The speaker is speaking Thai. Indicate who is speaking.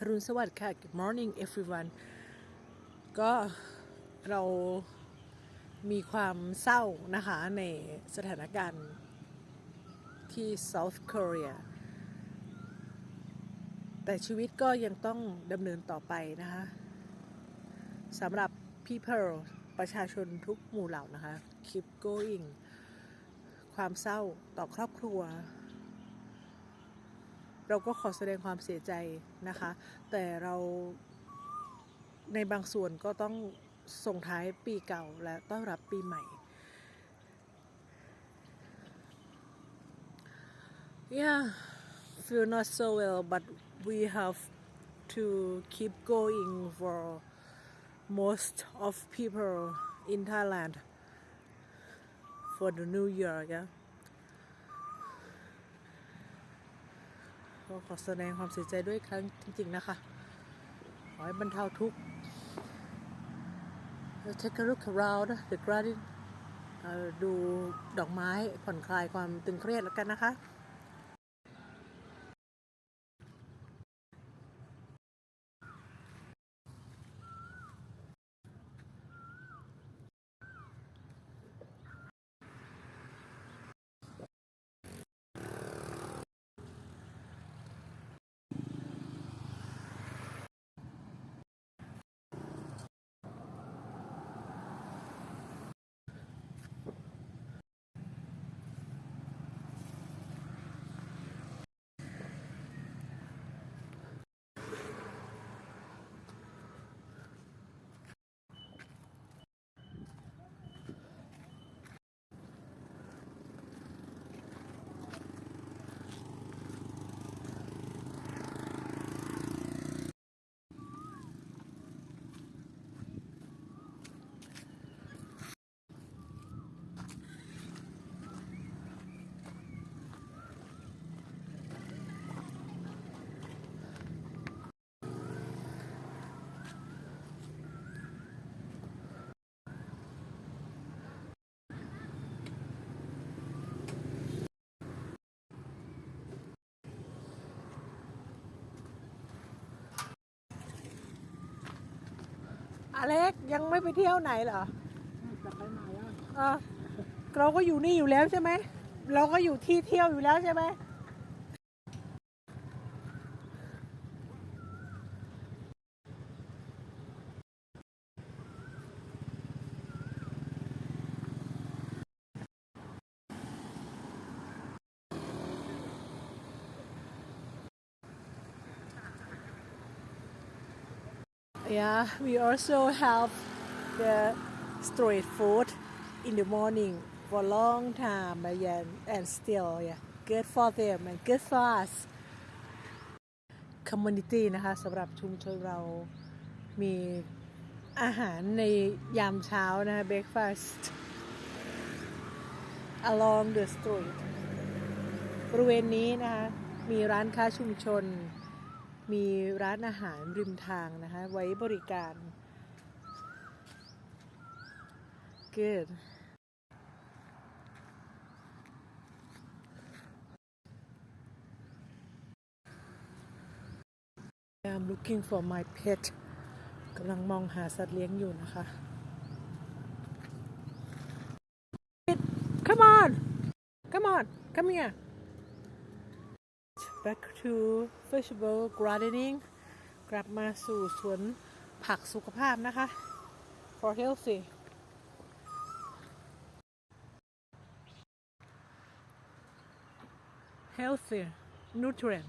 Speaker 1: อรุณสวัสดิ์ค่ะ Good morning everyone ก็เรามีความเศร้านะคะในสถานการณ์ที่ South Korea แต่ชีวิตก็ยังต้องดำเนินต่อไปนะคะสำหรับ people ประชาชนทุกหมู่เหล่านะคะ keep going ความเศร้าต่อครอบครัว เราก็ขอแสดงความเสียใจนะคะ แต่เราในบางส่วนก็ต้องส่งท้ายปีเก่าและต้อนรับปีใหม่ Yeah feel not so well but we have to keep going for most of people in Thailand for the new year yeah ก็ขอแสดงความเสียใจด้วยครั้งจริง ๆ นะคะ ขอให้บรรเทาทุกข์ Take a look around the garden เอ่อดูดอกไม้ผ่อนคลายความตึงเครียดแล้วกันนะคะ อเล็กยังไม่ไปเที่ยวไหนเหรอ
Speaker 2: จะไปไหนอะ
Speaker 1: อะเราก็อยู่นี่อยู่แล้วใช่ไหม เราก็อยู่ที่เที่ยวอยู่แล้วใช่ไหม Yeah, we also have the street food in the morning for a long time and, yeah, and still yeah good for them and good for us community นะคะสำหรับชุมชนเรามีอาหารในยามเช้านะคะ breakfast along the street บริเวณนี้นะคะมีร้านค้าชุมชน มีร้านอาหารริมทางนะคะ ไว้บริการ good I'm looking for my pet กำลังมองหาสัตว์เลี้ยงอยู่นะคะ Come on come on come here back to vegetable gardening กลับมาสู่สวนผักสุขภาพนะคะ for healthy healthy nutrient